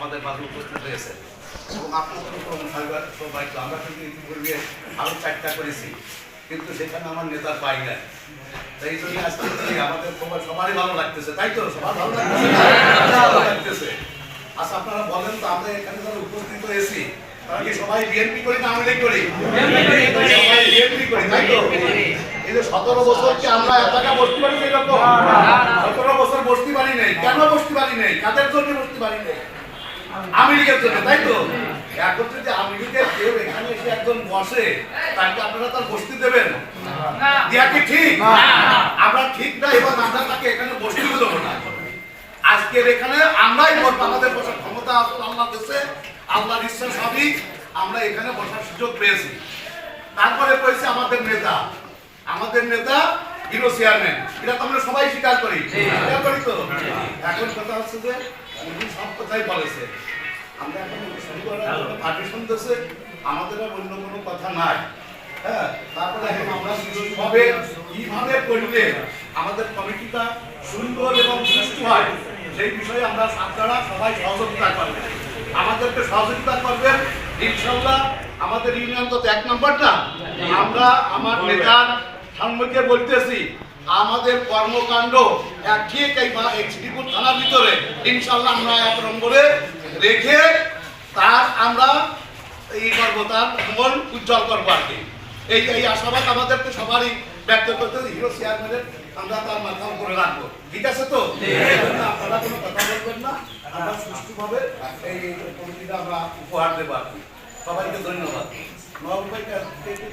আমাদের মাঝে উপস্থিত হয়েছে। এবং আপনাদের উপর সৌভাগ্য আমরা কিন্তু ইতিপূর্বে আরও চারটা করেছি, কিন্তু সেখানে আমার নেতা পাই না তাই জন্য আজকে আমাদের খবর সবারই ভালো লাগতেছে, তাই তো? সবার ভালো লাগতেছে? আচ্ছা আপনারা বলেন তো, আমরা এখানে যারা উপস্থিত হয়েছি, তারা কি সবাই বিএনপি করি না আওয়ামী করি? বিএনপি করি, তাই তো? সতেরো বছর কি আমরা জায়গায় বসতে পারি সতেরো বছর বসতে পারি নেই। কেন বসতে পারি নেই? কাদের জন্য বসতে পারি নেই? আমেরিকার জন্য তাই তো? এখন যদি আমেরিকার কেউ এখানে এসে একজন বসে তাকে আপনারা তার বসতে দেবেন? দিয়া কি ঠিক? আমরা ঠিক না এবং আমরা তাকে এখানে বসতে দেবো না। আজকের এখানে আমরাই আমাদের বসার ক্ষমতা আল্লাহ দেশে আল্লাহর ইচ্ছা সবই আমরা এখানে বসার সুযোগ পেয়েছি। তারপরে পেয়েছে আমাদের নেতা আমাদের নেতা হিরো চেয়ারম্যান এটা তো আমরা সবাই স্বীকার করি। স্বীকার করি তো? এখন কথা হচ্ছে যে উনি সব কথাই বলেছে। আমরা এখন জন্য শুনতেছে আমাদের আর অন্য কোনো কথা নাই। হ্যাঁ তারপরে এখন আমরা সুন্দরভাবে কীভাবে করলে আমাদের কমিটিটা সুন্দর এবং সুষ্ঠু হয় সেই বিষয়ে আমরা আপনারা সবাই সহযোগিতা করবেন। আমাদেরকে সহযোগিতা করবেন ইনশাল্লাহ আমাদের ইউনিয়ন তো এক নম্বর না? আমরা আমার নেতার সামনে বলতেছি আমাদের কর্মকাণ্ড ঠিক এই শ্রীপুর থানার ভিতরে। ইনশাল্লাহ আমরা এক নম্বরে রেখে তার আমরা এই করব তার মন উজ্জ্বল করব আর কি। এই এই আশাবাদ আমাদেরকে সবারই ব্যক্ত করতে। হিরো চেয়ারম্যানের আমরা তার মাথা উপরে রাখব। ঠিক আছে তো? আপনারা কোনো কথা বলবেন না। আমরা সুষ্ঠুভাবে এই কমিটিটা আমরা উপহার দেবো আর কি। সবাইকে ধন্যবাদ।